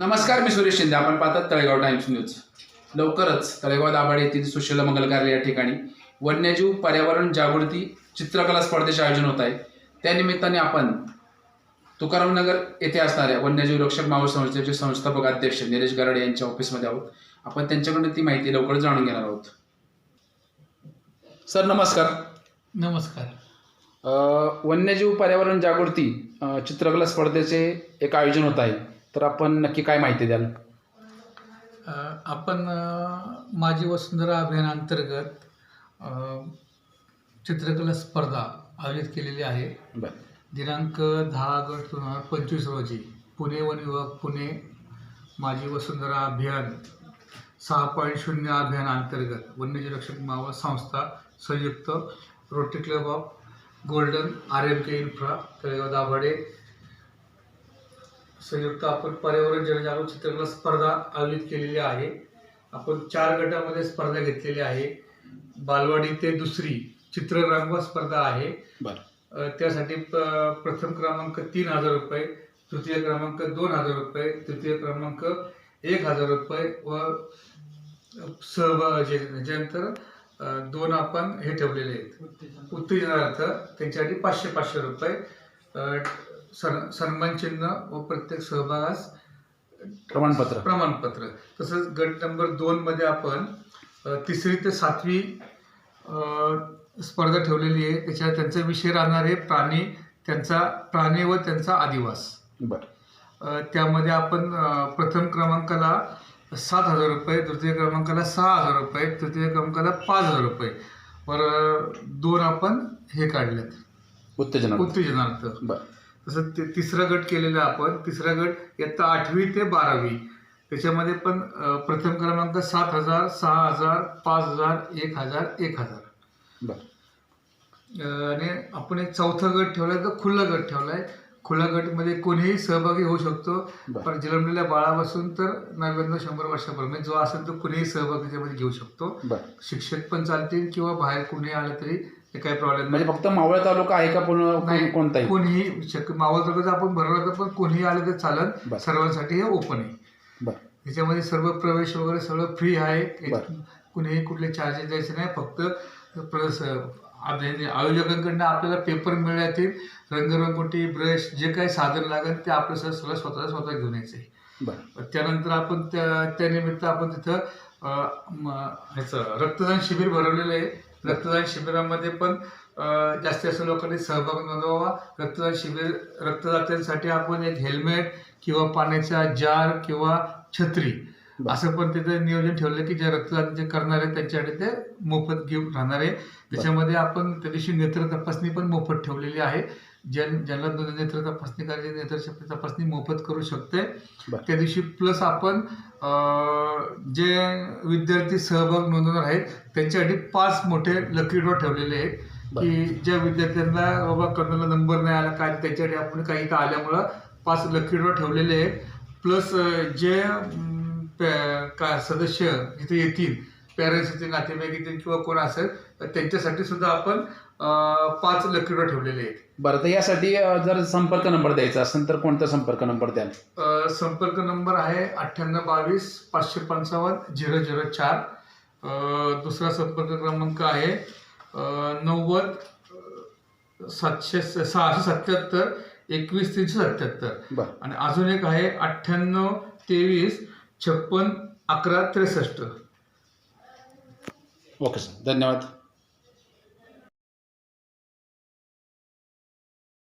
नमस्कार मी सुरेश शिंदे. आपण पाहतात तळेगाव टाइम्स न्यूज. लवकरच तळेगाव दाभाडे येथील सुशील मंगल कार्य या ठिकाणी वन्यजीव पर्यावरण जागृती चित्रकला स्पर्धेचे आयोजन होत आहे. त्यानिमित्ताने आपण तुकाराम नगर येथे असणाऱ्या वन्यजीव रक्षक मावळ संस्थेचे संस्थापक अध्यक्ष निलेश गराडे यांच्या ऑफिसमध्ये आहोत. आपण त्यांच्याकडून ती माहिती लवकर जाणून घेणार आहोत. सर नमस्कार. नमस्कार. अ, वन्यजीव पर्यावरण जागृती अ, चित्रकला स्पर्धेचे एक आयोजन होत आहे. तर आपण नक्की काय माहिती द्याल? आपण माझी वसुंधरा अभियानांतर्गत चित्रकला स्पर्धा आयोजित केलेली आहे. दिनांक दहा ऑगस्ट दोन हजार पंचवीस रोजी पुणे वन विभाग पुणे माझी वसुंधरा अभियान सहा पॉईंट शून्य अभियान अंतर्गत वन्यजीव रक्षक मावळ संस्था संयुक्त Rotary Club of Golden R M K Infra Talegaon Dabhade संयुक्त आपण पर्यावरण जनजागृत चित्रकला स्पर्धा आयोजित केलेली आहे. आपण चार गटामध्ये स्पर्धा घेतलेली आहे. बालवाडी ते दुसरी चित्ररंग स्पर्धा आहे. त्यासाठी प- प्रथम क्रमांक तीन हजार रुपये तृतीय क्रमांक दोन हजार रुपये तृतीय क्रमांक एक हजार रुपये व सहभाग त्याच्यानंतर अ, दोन आपण हे ठेवलेले आहेत. उत्तेजनार्थ त्यांच्यासाठी पाचशे पाचशे रुपये. अ, सन् सन्मान चिन्ह व प्रत्येक सहभागास प्रमाणपत्र. प्रमाणपत्र. तसंच गट नंबर दोन मध्ये आपण तिसरी ते सातवी स्पर्धा ठेवलेली आहे. त्याच्यात त्यांचा विषय राहणार आहे प्राणी त्यांचा प्राणी व त्यांचा आदिवास. बरं. त्यामध्ये आपण प्रथम क्रमांकाला सात हजार रुपये तृतीय क्रमांकाला सहा हजार रुपये तृतीय क्रमांकाला पाच हजार रुपये. वर दोन आपण हे काढलेत. उत्तेजना उत्तेजनार्थ. बरं. तसं ते तिसरा गट केलेला आपण. तिसरा गट इयत्ता आठवी ते बारावी. त्याच्यामध्ये पण प्रथम क्रमांक सात हजार सहा हजार पाच हजार एक हजार एक हजार. बरं. आणि आपण एक चौथा गट ठेवलाय तर खुला गट ठेवलाय. खुला गटमध्ये कोणीही सहभागी होऊ शकतो. पण जन्मलेल्या बाळापासून तर नव्याण्णव शंभर वर्षापर्यंत. म्हणजे जो असेल तो कुणीही सहभाग त्याच्यामध्ये घेऊ शकतो. शिक्षक पण चालतील किंवा बाहेर कुणी आलं तरी ते काही प्रॉब्लेम नाही. म्हणजे फक्त मावळ तालुका आहे का पूर्ण नाही कोणताही? कोणीही शक्य मावळ तालुक्यात आपण भरवलं तर पण कोणीही आलं तर चालत. सर्वांसाठी हे ओपन आहे. बरं. त्याच्यामध्ये सर्व प्रवेश वगैरे सगळं फ्री आहे. कुणीही कुठले चार्जेस द्यायचे नाही. फक्त आयोजकांकडनं आपल्याला पेपर मिळतील. रंगरंगोटी ब्रश जे काही साधन लागेल ते आपलं सगळं सगळं स्वतः स्वतः घेऊन यायचं आहे. त्यानंतर आपण त्या त्यानिमित्त आपण तिथं ह्याचं रक्तदान शिबिर भरवलेलं आहे. रक्तदान शिबिरामध्ये पण अं, जास्तीत जास्त लोकांनी सहभाग नोंदवावा. रक्तदान शिबिर रक्तदात्यांसाठी आपण एक हेल्मेट किंवा पाण्याचा जार किंवा छत्री असं पण तिथं नियोजन ठेवलं की जे रक्तदान जे करणार आहे त्यांच्यासाठी ते मोफत गिफ्ट राहणार. आहे त्याच्यामध्ये आपण त्या दिवशी नेत्र तपासणी पण मोफत ठेवलेली आहे. ज्यां ज्यांना नेत्र तपासणी करायची नेत्र तपासणी मोफत करू शकते. त्या दिवशी प्लस आपण जे विद्यार्थी सहभाग नोंदवणार आहेत त्यांच्यासाठी पाच मोठे लकी ड्रॉ ठेवलेले आहेत. की ज्या विद्यार्थ्यांना बाबा कर्नलला नंबर नाही आला काय त्याच्यासाठी आपण काही इथं आल्यामुळं पाच लकी ड्रॉ ठेवलेले आहेत. प्लस जे का सदस्य इथे येतील पॅरेंट्स येतील नातेवाईक येतील किंवा कोण असेल तर त्यांच्यासाठी सुद्धा आपण पाच लकी ड्रॉ ठेवलेले आहेत. बरं तर यासाठी जर संपर्क नंबर द्यायचा असेल तर कोणता संपर्क नंबर द्याल? अ, संपर्क नंबर आहे अठ्ठ्याण्णव बावीस पाचशे पंचावन्न झिरो झिरो चार. अ, दुसरा संपर्क क्रमांक आहे अ, नव्वद अ, सातशे सहाशे सत्याहत्तर एकवीस तीनशे सत्याहत्तर. बरं. आणि अजून एक आहे अठ्ठ्याण्णव तेवीस छप्पन अकरा त्रेसष्ट. ओके सर धन्यवाद.